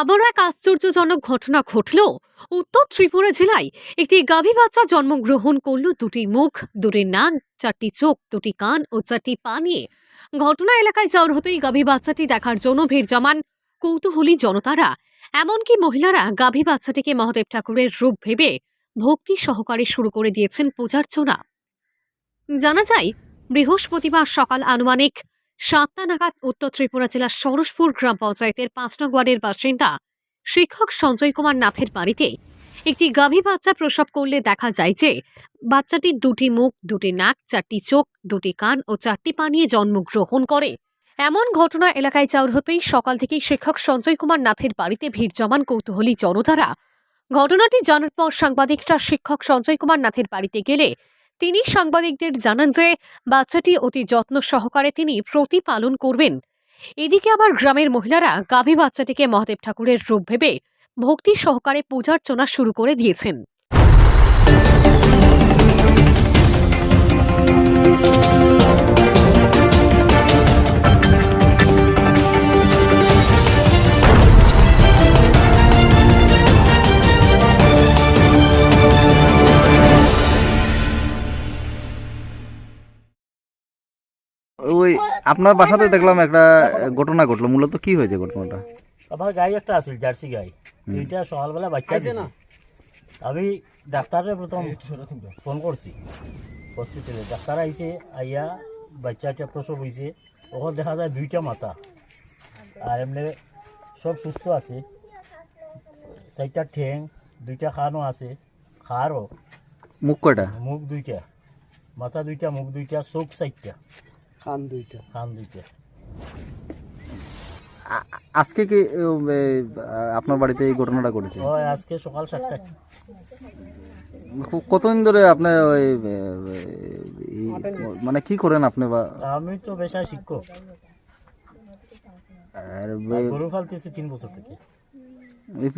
আবার এক আশ্চর্যজনক ঘটনা ঘটল। উত্তর ত্রিপুরা জেলায় একটি গাভী বাচ্চা জন্মগ্রহণ করল দুটি মুখ, দুটি নাক, চারটি চোখ, দুটি কান ও চারটি পা নিয়ে। ঘটনা এলাকায় যাওয়ার হতেই গাভী বাচ্চাটি দেখার জন্য ভিড় জমান কৌতূহলী জনতারা। এমনকি মহিলারা গাভী বাচ্চাটিকে মহাদেব ঠাকুরের রূপ ভেবে ভক্তি সহকারে শুরু করে দিয়েছেন পূজার্চনা। জানা যায়, বৃহস্পতিবার সকাল আনুমানিক সাতটা নাগাদ উত্তর ত্রিপুরা জেলার সরসপুর গ্রাম পঞ্চায়েতের পাঁচ নং ওয়ার্ডের বাসিন্দা শিক্ষক সঞ্জয় কুমার নাথের বাড়িতে একটি গাভী বাচ্চা প্রসব করলে দেখা যায় যে বাচ্চাটির দুটি মুখ, দুটি নাক, চারটি চোখ, দুটি কান ও চারটি পা নিয়ে জন্মগ্রহণ করে। এমন ঘটনা এলাকায় চাউর হতেই সকাল থেকেই শিক্ষক সঞ্জয় কুমার নাথের বাড়িতে ভিড় জমান কৌতূহলী জনতারা ঘটনাটি জানার পর সাংবাদিকরা শিক্ষক সঞ্জয় কুমার নাথের বাড়িতে গেলে তিনি সাংবাদিকদের জানান যে, বাচ্চাটি অতি যত্ন সহকারে তিনি প্রতিপালন করবেন। এদিকে আবার গ্রামের মহিলারা গাভী বাচ্চাটিকে মহাদেব ঠাকুরের রূপ ভেবে ভক্তি সহকারে পূজার্চনা শুরু করে দিয়েছেন। ওই আপনার বাসাতে দেখলাম একটা ঘটনা ঘটলো। মূলত কি হয়েছে ঘটনাটা? আমার গাই একটা আছিল জার্সি গাই দুইটা সকালবেলা বাচ্চা আছে না? আমি ডাক্তারে প্রথম ফোন করছি। হসপিটালে। ডাক্তার আইছে আইয়া বাচ্চাটা প্রসব হয়েছে ওখানে দেখা যায় দুইটা মাথা। আর এমনি সব সুস্থ আছে। চারটা ঠ্যাং দুইটা খানও আছে। খারও। মুখ কয়টা? মুখ দুইটা। মাথা দুইটা মুখ দুইটা চোখ চারটা। খান দুইটা। খান দুইটা। আজকে কি আপনার বাড়িতে এই ঘটনাটা ঘটেছে? আজকে সকাল সাতটায়। কতদিন ধরে আপনি ওই মানে কি করেন আপনি বা? আমি তো পেশায় শিক্ষক। আর আর গরু ফালতেছি তিন বছর থেকে।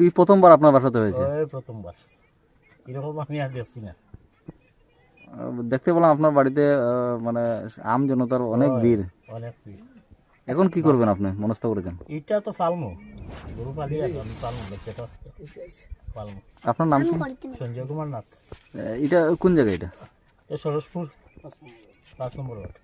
এই প্রথমবার আপনার বাসাতে হয়েছে? প্রথমবার। এরকম আমি আর দেখছি না। দেখতে পেলাম আপনার বাড়িতে মানে আম জনতার অনেক ভিড়। অনেক ভিড়। এখন কি করবেন আপনি? মনস্থ করেছেন? এটা তো পালমো। গরু পালি আমি পালমো দেখতে তো। পালমো। আপনার নাম কি সঞ্জয় কুমার নাথ। এটা কোন জায়গা এটা? এ সরসপুর পাঁচ নম্বর ওয়ার্ড।